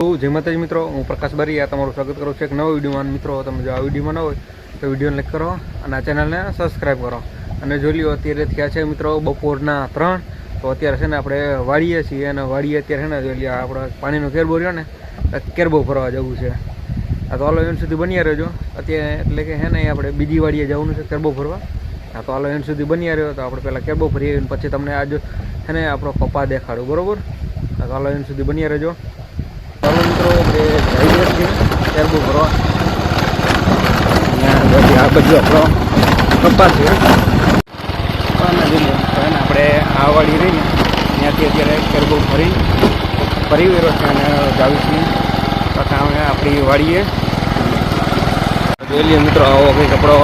જય માતાજી મિત્રો, હું પ્રકાશ બારીયા તમારું સ્વાગત કરું છું એક નવો વિડીયોમાં. મિત્રો, તમે જો આ વિડીયોમાં ન હોય, તો વિડીયોને લાઈક કરો અને આ ચેનલને સબસ્ક્રાઈબ કરો. અને જોઈ લ્યો, અત્યારે થયા છે મિત્રો બપોરના ત્રણ. તો અત્યારે છે ને આપણે વાળીએ છીએ અને વાળીએ અત્યારે છે ને જોઈ લઈએ આપણે પાણીનો કેરબો રહ્યો ને કેરબો ફરવા જવું છે. આ તો હાલો એન સુધી બન્યા રહેજો. અત્યારે એટલે કે હે ને આપણે બીજી વાડીએ જવાનું છે કેરબો ફરવા. આ તો હાલો એન સુધી બન્યા રહ્યો, તો આપણે પહેલાં કેરબો ફરી પછી તમને આજ છે ને આપણો પપ્પા દેખાડું, બરાબર? આ તો હાલો એન સુધી બન્યા રહેજો. ચાલો મિત્રો આપણે છે છીએ કેરબો ભરવા. અહીંયા બધી આ બધું આપણો કપાસ છે. આપણે આ વાડી રહીને ત્યાંથી અત્યારે કેરબો ફરી ફરી વેરો છે અને જાવીશું. તથા પાછા અમે આપણી વાડીએ. જોઈ લઈએ મિત્રો આવો કંઈક આપણો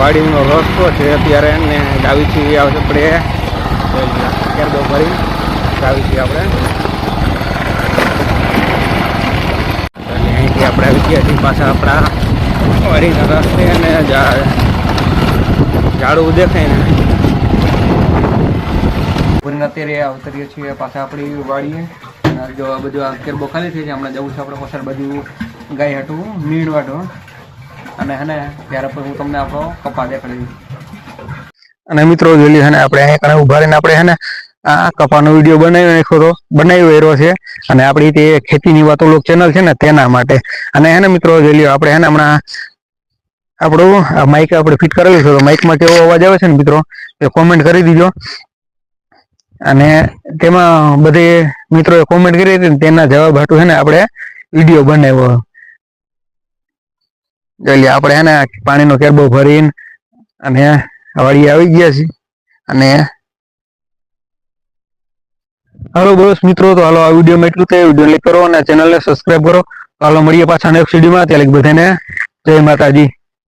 વાડીનો રસ્તો છે અત્યારે ને જાવી છીએ આપણે. કેરબો જાવી છીએ આપણે અને અહીંથી પાછા આપણા વરીના રસ્તે અને ઝાડું દેખાય ને. અત્યારે અવતરીએ છીએ પાછા આપણી વાડીએ. જો આ બધું અત્યારે બોખાલી ખાલી થઈ છે હમણાં જવું છે આપણે પાછળ બાજુ ગાય હતું મીણ વાટો અને હે ને ત્યારે પછી હું તમને આપણો કપા દેખાડી અને મિત્રો જોઈ છે ને આપણે અહીંયા કણે ઊભા રહીને આપણે હે ને આ કપાનો વીડિયો બનાવી નાખ્યો તો બનાવ્યો એરો છે. અને આપણી તે ખેતીની વાતો લોક ચેનલ છે ને, તેના માટે. અને એને મિત્રો, જોઈ લ્યો, આપણે એને હમણાં આપણું માઇક આપણે ફિટ કરેલું છે, તો માઇકમાં કેવો અવાજ આવે છે ને મિત્રો એ કોમેન્ટ કરી દીજો. અને તેમાં બધે મિત્રોએ કોમેન્ટ કરી હતી તેના જવાબ હાટું છે ને આપણે વીડિયો બનાવ્યો. જોઈ લ્યો, આપણે એને પાણીનો કેરબો ભરીને અને વાળી આવી ગયા છીએ. અને હાલો બસ મિત્રો, તો હાલો આ વિડીયોમાં એટલું થયું વીડિયો લાઈક કરો અને ચેનલને સબસ્ક્રાઈબ કરો. હાલો મળીએ પાછા નેક્સ્ટ વિડીયોમાં ત્યાં બધાને જય માતાજી.